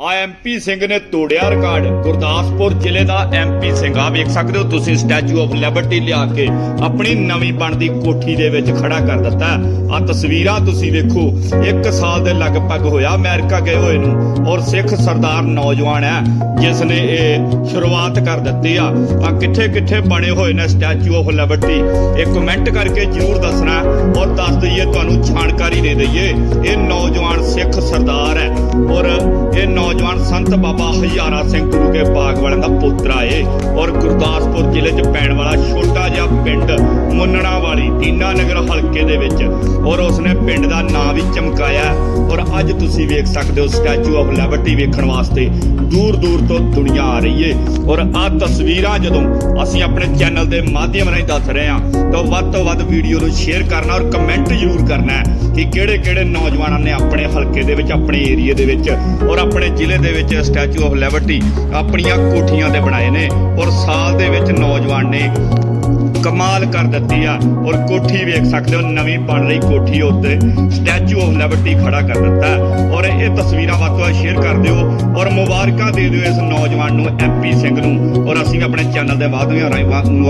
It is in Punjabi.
ਆ ਐਮਪੀ ਸਿੰਘ ਨੇ ਤੋੜਿਆ ਰਿਕਾਰਡ। ਗੁਰਦਾਸਪੁਰ ਜ਼ਿਲ੍ਹੇ ਦਾ ਐਮਪੀ ਸਿੰਘ। ਆ ਵੇਖ ਸਕਦੇ ਹੋ ਤੁਸੀਂ ਸਟੈਚੂ ਆਫ ਲਿਬਰਟੀ ਲਿਆ ਕੇ ਆਪਣੀ ਨਵੀਂ ਬਣਦੀ ਕੋਠੀ ਦੇ ਵਿੱਚ ਖੜਾ ਕਰ ਦਿੱਤਾ। ਆ ਤਸਵੀਰਾਂ ਤੁਸੀਂ ਵੇਖੋ, ਇੱਕ ਸਾਲ ਦੇ ਲਗਭਗ ਹੋਇਆ ਅਮਰੀਕਾ ਗਏ ਹੋਏ ਨੂੰ ਔਰ ਸਿੱਖ ਸਰਦਾਰ ਨੌਜਵਾਨ ਹੈ ਜਿਸ ਨੇ ਇਹ ਸ਼ੁਰੂਆਤ ਕਰ ਦਿੱਤੀ ਆ। ਆ ਕਿੱਥੇ ਕਿੱਥੇ ਬਣੇ ਹੋਏ ਨੇ ਸਟੈਚੂ ਆਫ ਲਿਬਰਟੀ ਇਹ ਕਮੈਂਟ ਕਰਕੇ ਜਰੂਰ ਦੱਸਣਾ ਔਰ ਦੱਸ ਦਈਏ, ਤੁਹਾਨੂੰ ਜਾਣਕਾਰੀ ਦੇ ਦਈਏ। ਇਹ ਨੌਜਵਾਨ ਸਿੱਖ ਸੰਤ ਬਾਬਾ ਹਜ਼ਾਰਾ ਸਿੰਘ ਗੁਰੂ ਕੇ ਬਾਗ ਵਾਲਿਆਂ ਦਾ ਪੋਤਰਾ ਏ ਔਰ ਗੁਰਦਾਸਪੁਰ ਜ਼ਿਲ੍ਹੇ 'ਚ ਪੈਣ ਵਾਲਾ ਛੋਟਾ ਜਿਹਾ ਪਿੰਡ ਮੁੰਨਣਾ ਵਾਲੀ ਦੀਨਾ ਨਗਰ ਹਲਕੇ ਦੇ ਵਿੱਚ। ਔਰ ਉਸਨੇ ਪਿੰਡ ਦਾ ਨਾਂ ਵੀ ਚਮਕਾਇਆ। ਔਰ ਅੱਜ ਤੁਸੀਂ ਵੇਖ ਸਕਦੇ ਹੋ ਸਟੈਚੂ ਆਫ ਲਿਬਰਟੀ ਵੇਖਣ ਵਾਸਤੇ ਦੂਰ ਦੂਰ ਤੋਂ ਦੁਨੀਆ ਆ ਰਹੀ ਏ। ਔਰ ਆਹ ਤਸਵੀਰਾਂ ਜਦੋਂ ਅਸੀਂ ਆਪਣੇ ਚੈਨਲ ਦੇ ਮਾਧਿਅਮ ਰਾਹੀਂ ਦੱਸ ਰਹੇ ਹਾਂ, ਤਾਂ ਵੱਧ ਤੋਂ ਵੱਧ ਵੀਡੀਓ ਨੂੰ ਸ਼ੇਅਰ ਕਰਨਾ ਔਰ ਕਮੈਂਟ ਜ਼ਰੂਰ ਕਰਨਾ ਕਿ ਕਿਹੜੇ ਕਿਹੜੇ ਨੌਜਵਾਨਾਂ ਨੇ ਆਪਣੇ ਹਲਕੇ ਦੇ ਵਿੱਚ, ਆਪਣੇ ਏਰੀਆ ਦੇ ਵਿੱਚ ਔਰ ਆਪਣੇ ਜ਼ਿਲ੍ਹੇ ਦੇ ਵਿੱਚ ਸਟੈਚੂ ਆਫ ਲਿਬਰਟੀ ਆਪਣੀਆਂ ਕੋਠੀਆਂ ਤੇ ਬਣਾਏ ਨੇ ਔਰ ਸਾਲ ਦੇ ਵਿੱਚ ਨੌਜਵਾਨ ਨੇ ਕਮਾਲ ਕਰ ਦਿੱਤੀ ਆ ਔਰ ਕੋਠੀ ਵੇਖ ਸਕਦੇ ਹੋ, ਨਵੀਂ ਬਣ ਰਹੀ ਕੋਠੀ ਉੱਤੇ। ਸਟੈਚੂ ਆਫ ਲਿਬਰਟੀ ਖੜਾ ਕਰ ਦਿੱਤਾ ਔਰ ਇਹ ਤਸਵੀਰਾਂ ਵੱਧ ਤੋਂ ਵੱਧ ਸ਼ੇਅਰ ਕਰ ਦਿਓ ਔਰ ਮੁਬਾਰਕਾਂ ਦੇ ਦਿਓ ਇਸ ਨੌਜਵਾਨ ਨੂੰ ਐਮਪੀ ਸਿੰਘ ਨੂੰ। ਔਰ ਅਸੀਂ ਆਪਣੇ ਚੈਨਲ ਦੇ ਮਾਧਿਅਮ ਰਾਹੀਂ ਮੁਬਾਰਕ